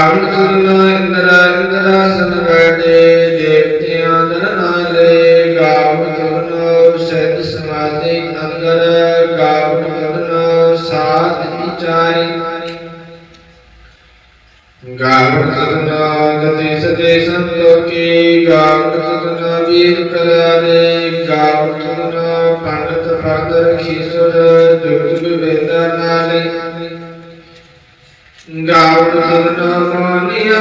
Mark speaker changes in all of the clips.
Speaker 1: ਰਾਵਣ ਤੁਰਨ ਇੰਦਰ ਇੰਦਰ ਸਨ ਵੈਦੇ ਦੇਵਤਿਆਂ ਨਰ ਆਲੇ ਗਾਵ ਤੁਰਨ ਸਿਧ ਸਮਾਦੇ ਅੰਦਰ ਗਾਵ ਤੁਰਨ ਸਾਥ ਵਿਚਾਰੀ ਗਾਵ ਤੁਰਨ ਗਤੀ ਸਦੇ ਸੰਤੋਖੀ ਗਾਵ ਤੁਰਨ ਵੀਰ ਕਰਾਰੇ ਗਾਵ ਤੁਰਨ ਪੰਡਤ ਫਰਦ ਰਖੀਸੁਰ ਜੁਗ ਜੁਗ ਵੇਦਾ ਨਾਲੇ ਗਾਵਣ ਸੁਣ ਮਾਨਿਆ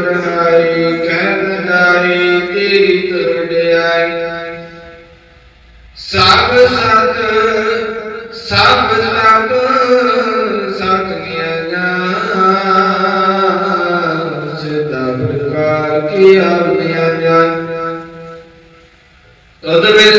Speaker 1: ਬਨਹਾਰੀ ਕਹਿਨ ਤਾਰੀ ਤੇਰੀ ਤੁਰਡਿਆਈ ਸਭ ਸਤ ਸਭ ਸਤ ਸਤ ਨਿਆਣਾ ਸਦਾ ਪ੍ਰਕਾਰ ਕੀ ਆਪਣੀਆਂ ਜਾਣ ਤਦ ਵਿੱਚ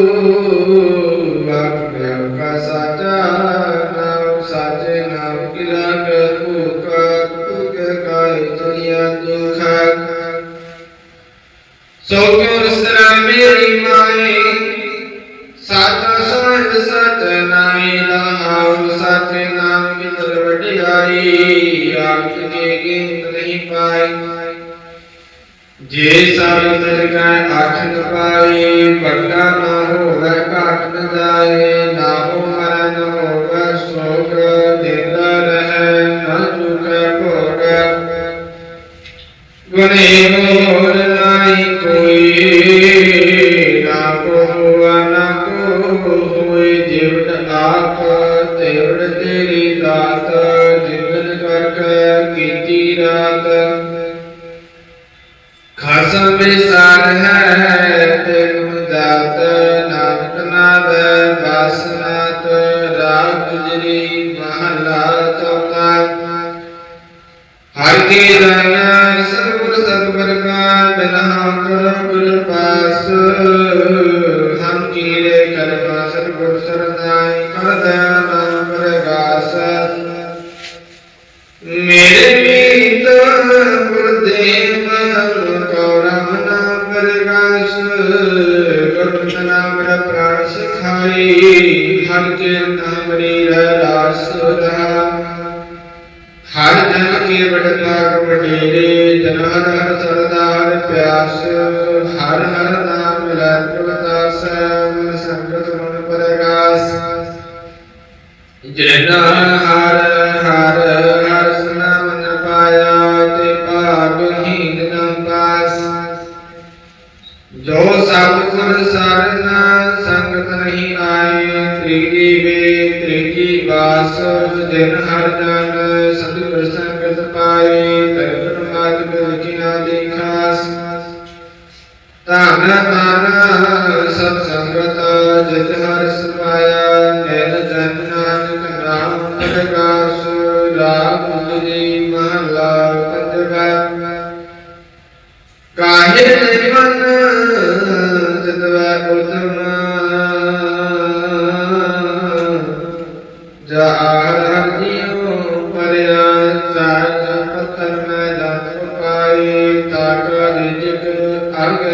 Speaker 1: ਕੀਤੀ ਰਾਤ। ਖਸਮ ਵਿਸਾਰ ਹੈ ਤੇ ਗੁਰਦਾਤ ਨਾਨਕ ਨਾਦ ਵਾਸਨਾਤ ਰਾਗ ਜਰੀ ਮਹਲਾ ਚੌਥਾ। ਹਰ ਕੀ ਰਣਾ ਸਰਬ ਸਤਿਗੁਰ ਕਾ ਬਿਨਾ ਕਰਮ ਗੁਰ ਪਾਸ। ਹਮ ਕੀਰੇ ਕਰਮਾ ਸਰਬ ਸਰਦਾਈ ਕਰਦਾ ਮੇਰੀ ਤਾਂ ਗੁਰਦੇਵ ਕੌਰਮ ਨਾ ਪ੍ਰਗਾਸ ਗੁਰਮਤ ਨਾਮ ਰ ਪ੍ਰਾਸ ਖਾਈ ਹਰ ਜਨ ਨਾਮਰੀ ਰਸ ਰਹਾ ਹਰ ਜਨ ਕੇ ਬਟਨਾ ਗੁਰਦੇਰੇ ਜਨ ਹਰ ਹਰ ਸਰਦਾਰ ਪਿਆਸ ਹਰ ਹਰ ਨਾਮ ਲੈ ਪ੍ਰਵਦਾਸ ਸੰਗਤ ਮਨ ਪ੍ਰਗਾਸ ਜਿਨਾਂ ਨਾਟਾ ਦੇ ਜਿਤ ਅਰਗ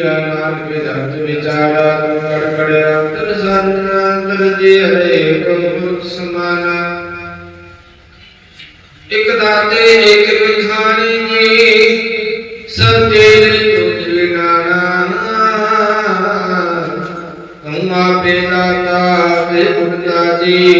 Speaker 1: ਕਾ ਨਾਮ ਵਿਦੰਤ ਵਿਚਾਰਾ ਕੜਕੜਿਆ ਤਨ ਸੰਨ ਅੰਦਰ ਜੇ ਹਰੇ ਪ੍ਰਭੂ ਸਮਾਨਾ ਇਕ ਦਾਤੇ ਇਕ ਵਿਖਾਣੀ ਜੀ ਸਭ ਤੇਰੇ ਤੁਝ ਵਿਨਾਣਾ ਹਮ ਆਪੇ ਦਾਤਾ ਆਪੇ ਉਡਤਾ ਜੀ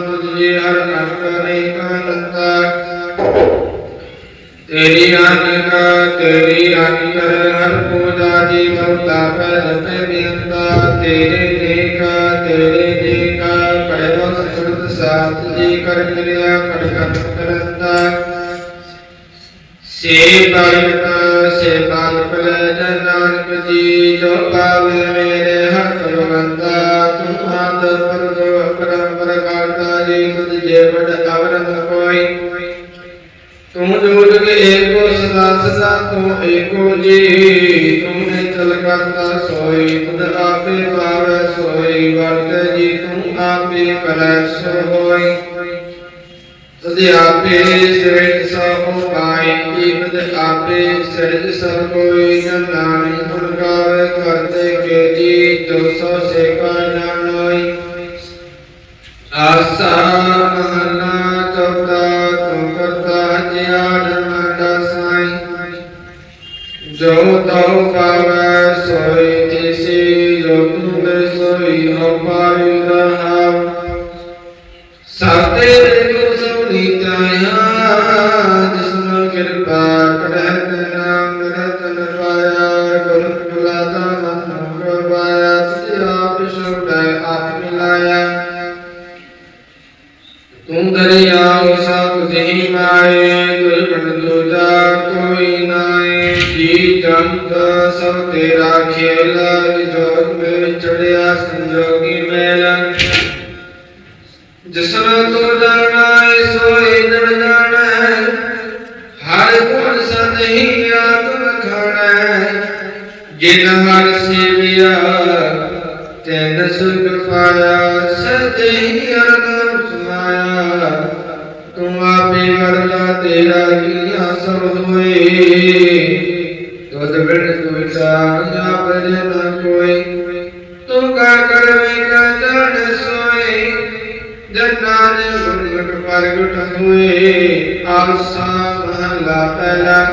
Speaker 1: ਜੇ ਹਰ ਅੰਤਰੇ ਅਨੰਤਾ ਤੇਰੀ ਆਨਿਕਾ ਤੇਰੀ ਆਨਿਕਰ ਹਰ ਪੂਜਾ ਜੀ ਮਰਤਾ ਪਰਤ ਬਿੰਦਾ ਤੇਰੇ ਦੇਖਾ ਤੇਰੇ ਦੇਖਾ, ਪੈਰੋ ਸਿਮਰਤ ਸਾਥ ਜੀ ਕਰ ਕਰਿਆ ਕਰ ਕਰ ਕਰੰਦਾ। ਸੇ ਪਾਲਕਾ ਸੇ ਪਾਲਕ ਲੈ ਨਾਨਕ ਜੀ, ਜੋ ਪਾਵੇ ਮੇਰੇ ਹੱਥ ਮੰਦਾ ਤੂੰ ਆਦ ਪਰਦੋ ਪਰੰਪਰ ਕਰਤਾ ਜੀ ਤੁਝ ਜੇ ਵਡ ਅਵਰੰਗ ਕੋਈ ਤੂੰ ਜੋਤ ਕੇ ਏਕੋ ਸਦਾ ਸਦਾ ਤੂੰ ਏਕੋ ਜੀ ਤੂੰ ਨੇ ਚਲ ਕਰਤਾ ਸੋਈ, ਤੁਧ ਆਪੇ ਪਾਵੈ ਸੋਈ ਵਰਤ ਜੀ ਤੂੰ ਆਪੇ ਕਰੈ ਸੋ ਹੋਈ ਤੁਧ ਆਪੇ ਸਿਰਜ ਸਭ ਪਾਈ ਜੀਵਤ ਆਪੇ ਸਿਰਜ ਸਭ ਕੋਈ ਨ ਨਾਨਕ ਗੁਣ ਗਾਵੇ ਕਰਤੇ ਕੇ ਜੀ ਦੋ ਸੋ ਸੇ ਕਾ ਜਾਣੋਈ ਆਸਾ ਮਹਲਾ ਚੌਥਾ, ਤੂੰ ਕਰਤਾ ਜਿਆੜ ਮੰਡਾ ਸਾਈ ਜੋ ਤਉ ਪਾਵੈ ਸੋਈ ਤਿਸੀ ਜੋ ਤੂੰ ਦੇ ਸੋਈ ਹੋ ਪਾਈ ਰਹਾਉ। ਸਾਤੇ ਤੂੰ ਸੁਣੀ National Kirpan. વિકટન સોય જનાર ગુરજક પ્રગટ હુએ આસા મહલા પહેલા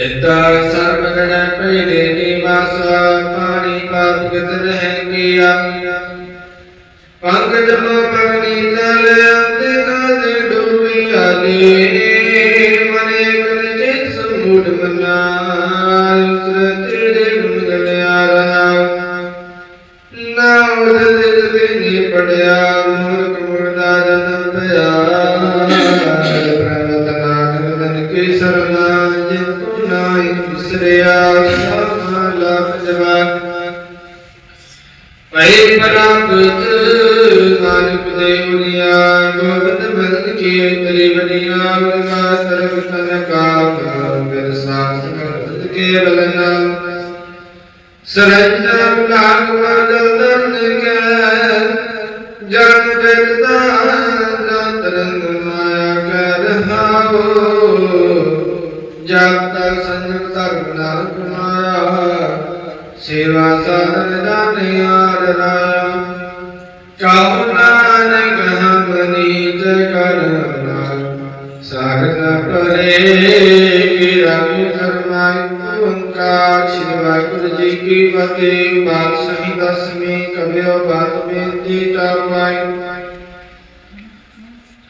Speaker 1: એતા સર્વગણ પ્રેરે નિવાસ પાણી પાદગત રહે ગયા પંકજ મોપગની તલ અંતકાલ ડૂબી આલી ਕਰ ਕੇ ਬਲਨਾ ਸਰੰਜਾ ਕਾਕ ਜਨ ਬਿਰਦਾ ਜਤ ਰੰਗ ਮਾਇਆ ਕਰ ਹਾਓ ਜਬ ਤਕ ਸੰਜਮ ਧਰਮ ਨਾਲ ਕਮਾਇਆ ਸੇਵਾ ਸਾਧਨ ਦਾਨੇ ਆਰ ਰਾਇਆ ਚਾਹੁ ਨਾਨਕ ਹਮ ਨੀਤ ਕਰਨਾ ਸਾਰਨ ਪਰੇ ਵਾਹਿਗੁਰੂ ਜੀ ਕੀ ਫਤਿਹ ਬਾਦਸ਼ਾਹੀ ਦਸਵੀਂ ਕਬਿਓ ਬਾਤ ਬੇਨਤੀ ਟਾਵਾਈ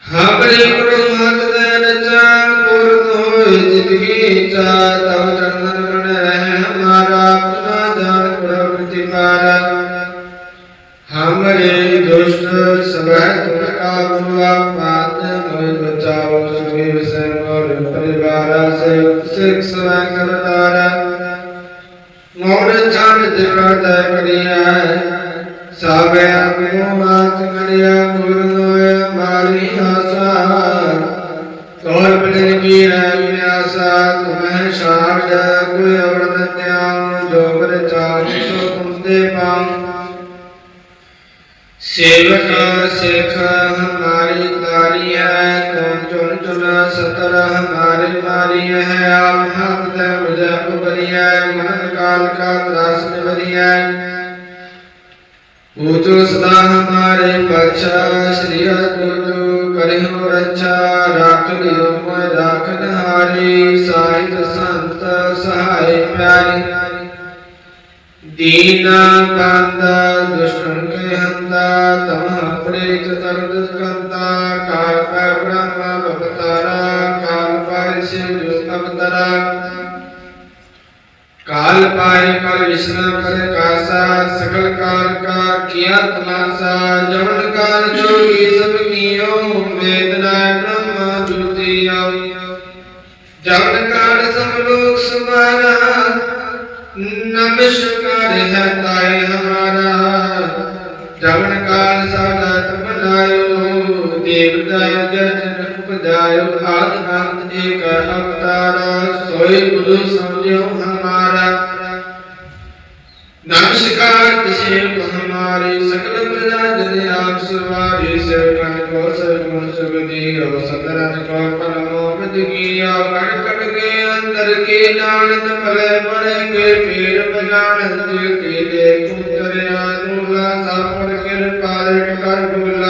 Speaker 1: ਹਮਰੇ ਗੁਰੂ ਮਤ ਦੇ ਨਚਾ ਪੂਰਨ ਹੋਏ ਜ਼ਿੰਦਗੀ ਚਾ ਤਵ ਚੰਦਨ ਬਣ ਰਹਿ ਹਮਾਰਾ ਆਪਣਾ ਦਾਨ ਕਰੋ ਪ੍ਰਤਿਪਾਰਾ ਹਮਰੇ ਦੁਸ਼ਟ ਸਭੈ ਤੁਮ ਆਪ ਪਾਤ ਮੋਇ ਬਚਾਓ ਸੁਖੀ ਵਿਸੈ ਮੋਰ ਪਰਿਵਾਰਾ ਸੇ ਸਿਖ ਸਵੈ ਮੋਰ ਚੜ ਜਿਵਨ ਤੈ ਕਰਿਆ ਸਾਵੇ ਆਪੇ ਮਾਤ ਕਰਿਆ ਗੁਰ ਨੋਇ ਮਾਰੀ ਆਸਾ। ਤੋਰ ਬਿਨ ਕੀ ਰਹਿ ਆਸਾ ਤੁਮਹਿ ਸ਼ਾਰਜ ਕੋਈ ਅਵਰਦ ਧਿਆਨ ਜੋਗਰ ਚਾਰ ਸੋ ਤੁਮਦੇ ਪਾਉ। ਸੇਵਕ ਸਿਖ ਹਮਾਰੀ ਤਾਰੀ ਹੈ, ਤੁਮ ਚੁਨ ਚੁਨ ਸਤਰਹ ਮਾਰੇ ਮਾਰੀਐ ਆਪ ਹੱਥ ਤੇ ਮਜਕ ਬਰੀਐ ਮਨ ਕਾਲ ਕਾ ਤਰਾਸ ਨਿਵਰੀਐ ਉਚੋ ਸਦਾ ਹਮਾਰੇ ਪਛਾ ਸ੍ਰੀ ਅਗੁਰੂ ਕਰਿਹੁ ਰੱਛਾ ਰਾਖ ਲਿਓ ਮੈਂ ਰਾਖਨ ਹਾਰੀ ਸਾਹਿਤ ਸੰਤ ਸਹਾਈ ਪਿਆਰੀ ਦੀਨ ਕੰਦ ਦੁਸ਼ਮਨ ਕੇ ਹੰਦਾ ਤਮ ਆਪਣੇ ਚਤਰਦ ਕੰਦ ਅੰਤਰਾ ਕਾਲ ਪਾਏ ਕਰ ਵਿਸ਼ਨਾ ਕਰ ਕਾਸਾ ਸਕਲ ਕਾਰ ਕਾ ਕੀਆ ਤਮਾਸਾ ਜਵਨ ਕਾਲ ਜੋਗੀ ਸਭ ਕੀਓ ਵੇਦਨਾ ਬ੍ਰਹਮ ਜੁਤੀਯ ਜਵਨ ਕਾਲ ਸਭ ਲੋਕ ਸੁਮਾਰਾ ਨਮਸਕਾਰ ਹੈ ਤਾਏ ਹਮਾਰਾ ਜਵਨ ਕਾਲ ਸਾਡਾ ਤਮਨਾਇਓ ਦੇਵਤਾ ਜਨ ਉਪਜਾਇਓ ਆਦ ਅੰਤ ਏਕ ਅਵਤਾਰ, ਸੋਈ ਗੁਰੂ ਸਮਝਿਓ ਹਮਾਰਾ। ਨਮਸਕਾਰ ਤਿਸੇ ਕੋ ਹਮਾਰੇ ਸਕਲ ਪ੍ਰਜਾ ਜਨ ਆਪ ਸਵਾਰੀ ਸਰਵਨ ਕੋ ਸਰਵਨ ਸੁਗਦੀ ਹੋ ਸਤਰਨ ਕੋ ਪਰਮੋ ਬਦਗੀਆ ਕੜ ਕੜ ਕੇ ਅੰਦਰ ਕੇ ਜਾਣਤ ਭਲੇ ਬੜੇ ਕੇ ਪੀਰ ਬਜਾਣਤ ਕੇ ਦੇ ਕੁਤਰਿਆ ਨੂਲਾ ਸਾਪਰ ਕਿਰਪਾ ਕਰ ਬੁਲਾਇ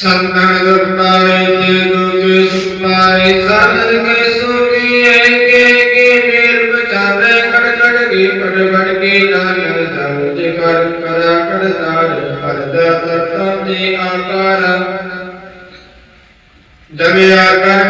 Speaker 1: ਸੰਤਨ ਦੁਰਤਾਰੇ ਤੇ ਦੁਜੇ ਸੁਪਾਏ ਸਾਦਰ ਕੇ ਸੁਨੀਏ ਕੇ ਕੇ ਮੇਰ ਬਚਾਵੇ ਕੜ ਕੜ ਕੇ ਪੜ ਪੜ ਕੇ ਨਾਨ ਦਮ ਜੇ ਕਰ ਕਰਾ ਕੜ ਤਾਰ ਪਰਦਾ ਤਤ ਤੇ ਆਕਾਰ ਦਮਿਆ ਕਰ ਕਰ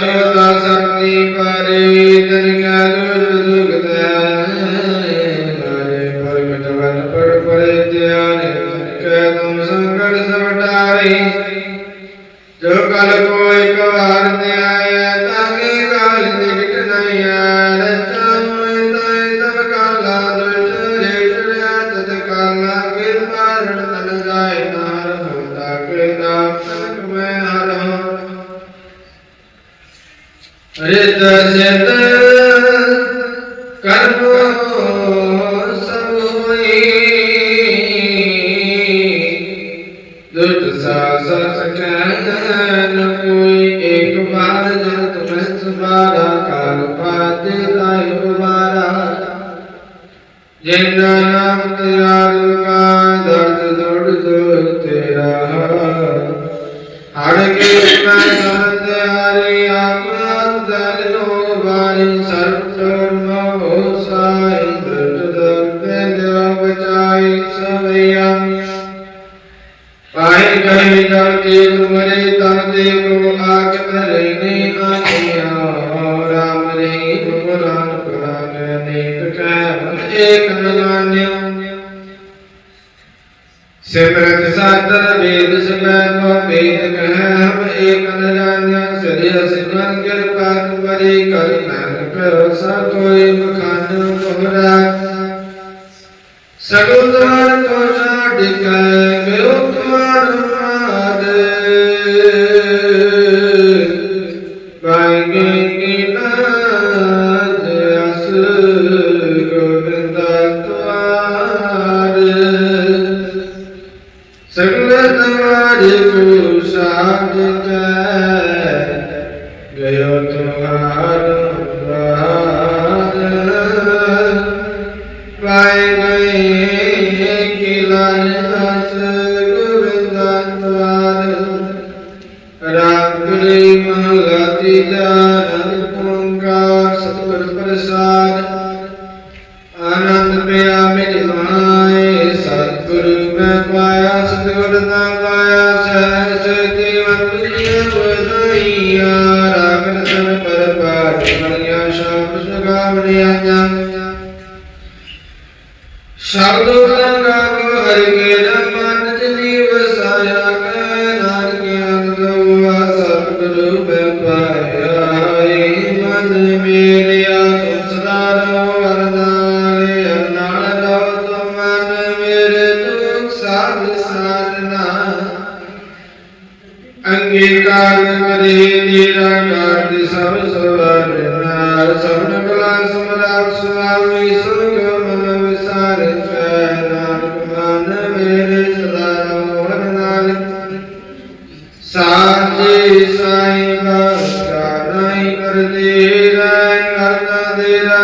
Speaker 1: ਸਭ ਹੋਈ ਦੁਟ ਸਿਮਰਨ ਕਿਰਪਾ ਤੁਮਰੀ ਕਰ ਨਾਨਕ ਸਾ ਕੋਈ ਬਖਾਨ ਤੁਮਰਾ ਸਗੁਦਾਰ ਕੋ ਛਾੜ ਕੇ ਗਿਓ ਤੁਮਾਰ ਮਾਦ ਸਤਿਗੁਰ ਦਾ ਗਾਇਆ ਸਹਿ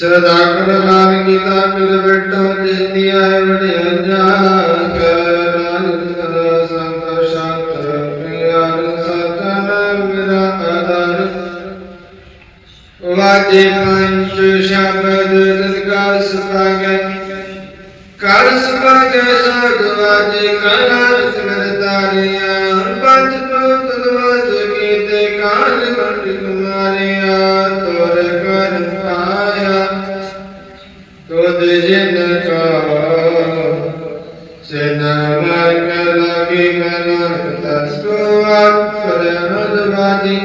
Speaker 1: ਸਦਾ ਗੁਰਨਾਮ ਗੀਤਾ ਮਿਲ ਬੈਠੋ ਜਿੰਨੀ ਆਇ ਵਡਿਆਂਜਾ ਕਰਨ ਵਾਜੇ ਪੰਚ ਸ਼ਬਦ ਨਿਰਗਾਰ ਸੁਭਾਗੈ ਕਰ ਸੁਭਾਗੈ ਸਦ ਵਾਜੇ ਕਰਨ ਸਿਮਰ ਪੰਜ ਤੋ ਤਦਵਾਜ ਕੀਤੇ ਕਾਲ ਪੰਡ ਕੁਮਾਰਿਆ ਜਿਨ ਕਾ ਸਿਨ ਮਰਗ ਲਗੀ ਗਨ ਤਸ ਕੋ ਅਖਰ ਮਦਵਾਦੀ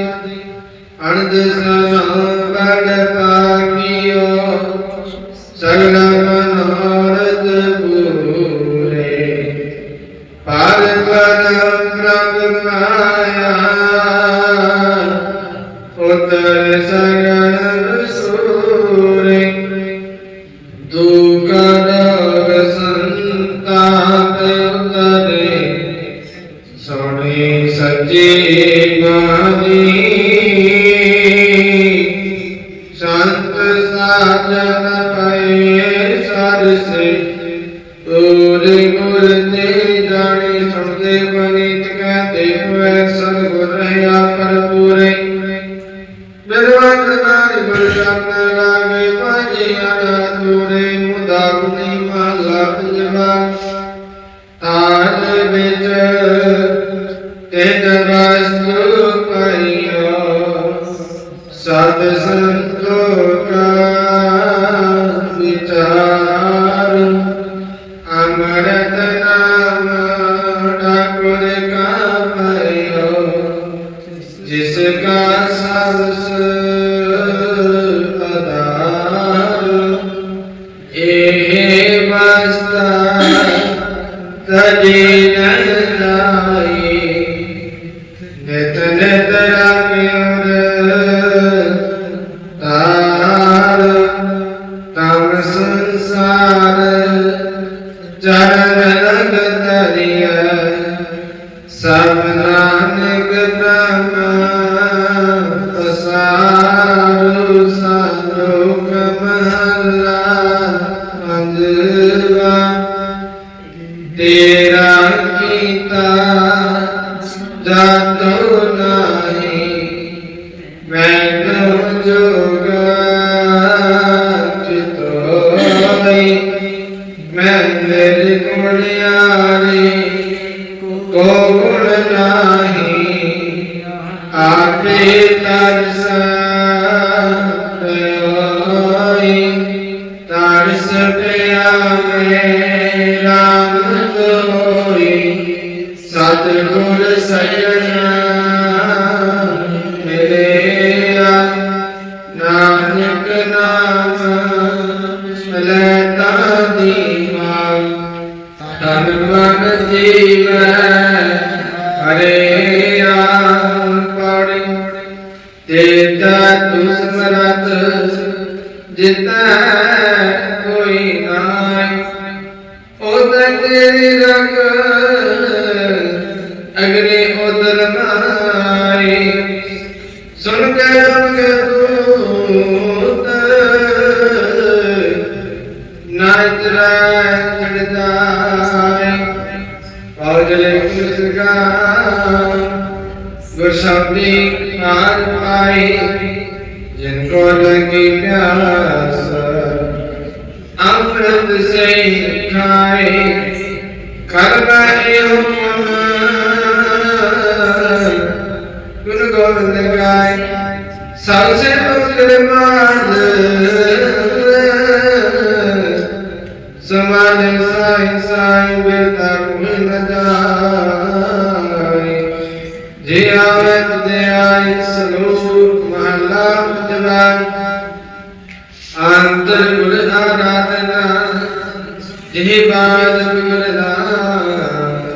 Speaker 1: ਅਣਦ ਸਨੋ ਬੜ ਪਾਕੀਓ ਸਗਲ ਮਨੋਰਥ ਪੂਰੇ ਪਰ ਪਰ ਪ੍ਰਭ ਮਾਇਆ ਉਤਰ ਸਗ ਕਦੀ ਸੰਤ ਸਾਜਾ تجد ਪਾਜਲੇ ਕੁਸਗਾ ਗੁਰਸ਼ਬਦੀ ਆਨ ਪਾਈ ਜਿਨ ਕੋ ਲਗੀ ਪਿਆਸ ਅੰਮ੍ਰਿਤ ਸੇ ਖਾਏ ਕਰਨਾ ਇਹੋ ਮਨ ਗੁਣ ਗੋਬਿੰਦ ਗਾਏ ਸਭ ਸੇ ਬਾਦ ਗੁਰ ਦਾ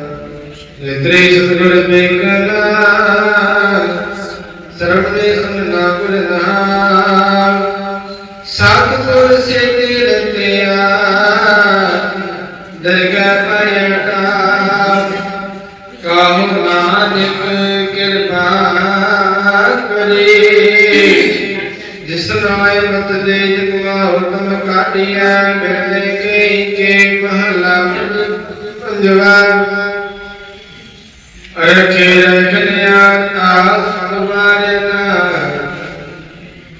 Speaker 1: ਨਿਤਰੇ ਸਤਿਗੁਰ ਸਰਬ ਦੇ ਸੁਨਣਾ ਗੁਰ ਨਾਮ ਸਤਿਗੁਰ ਸੇ ਤੀਰਤਿਆ ਦਰਗਾਹ ਪਇਟਾ ਕਾਹੂ ਨਾਨਕ ਕਿਰਪਾ ਕਰੇ ਜਿਸ ਨਾਏ ਮਤ ਦੇ ਜਗਵਾ ਹੁਕਮ ਕਾਟਿਆ ਮਿਲਦੇ ਕੇ ਪੰਜਵਾ ਅਰਖੇ ਰਖਨਿਆ ਆਸ ਤੁਮਾਰੇ ਨਾ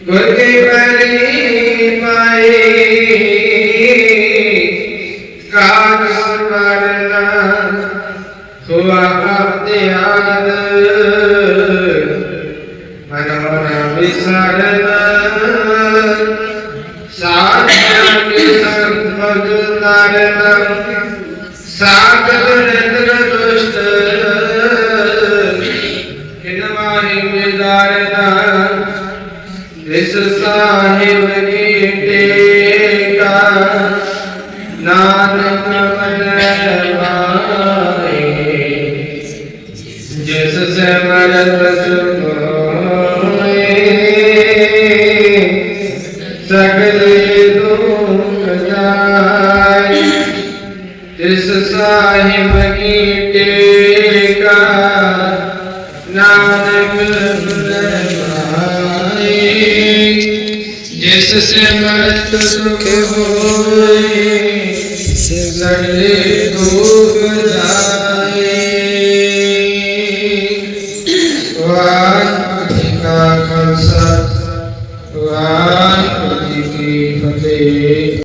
Speaker 1: ਗੁਰ ਕੀ ਬਲੀ ਪਾਈ ਕਾਨ ਸਰਵਰਨਾ ਹੁਆ ਆਪਤਿਆਦ ਮਨੋਨ ਵਿਸਰਨਾ ਸਾਧਨ ਕੇ ਸੰਪਦ ਨਾਰਨਾ